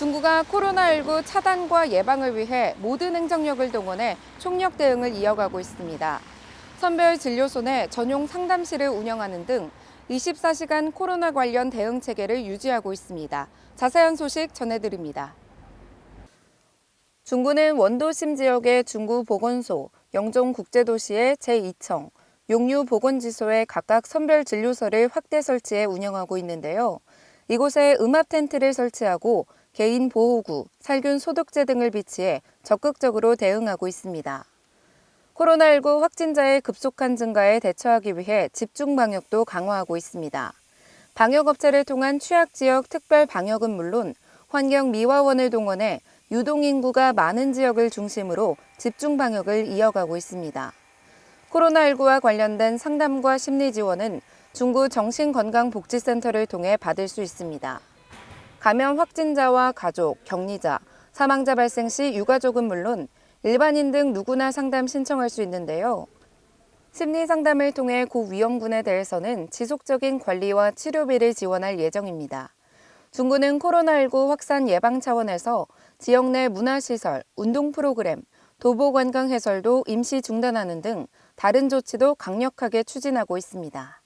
중구가 코로나19 차단과 예방을 위해 모든 행정력을 동원해 총력 대응을 이어가고 있습니다. 선별 진료소 내 전용 상담실을 운영하는 등 24시간 코로나 관련 대응 체계를 유지하고 있습니다. 자세한 소식 전해드립니다. 중구는 원도심 지역의 중구 보건소, 영종 국제도시의 제2청, 용유 보건지소에 각각 선별 진료소를 확대 설치해 운영하고 있는데요. 이곳에 음압 텐트를 설치하고 개인 보호구, 살균 소독제 등을 비치해 적극적으로 대응하고 있습니다. 코로나19 확진자의 급속한 증가에 대처하기 위해 집중 방역도 강화하고 있습니다. 방역업체를 통한 취약지역 특별 방역은 물론 환경 미화원을 동원해 유동인구가 많은 지역을 중심으로 집중 방역을 이어가고 있습니다. 코로나19와 관련된 상담과 심리 지원은 중구 정신건강복지센터를 통해 받을 수 있습니다. 감염 확진자와 가족, 격리자, 사망자 발생 시 유가족은 물론 일반인 등 누구나 상담 신청할 수 있는데요. 심리 상담을 통해 고위험군에 대해서는 지속적인 관리와 치료비를 지원할 예정입니다. 중구는 코로나19 확산 예방 차원에서 지역 내 문화시설, 운동 프로그램, 도보 관광 해설도 임시 중단하는 등 다른 조치도 강력하게 추진하고 있습니다.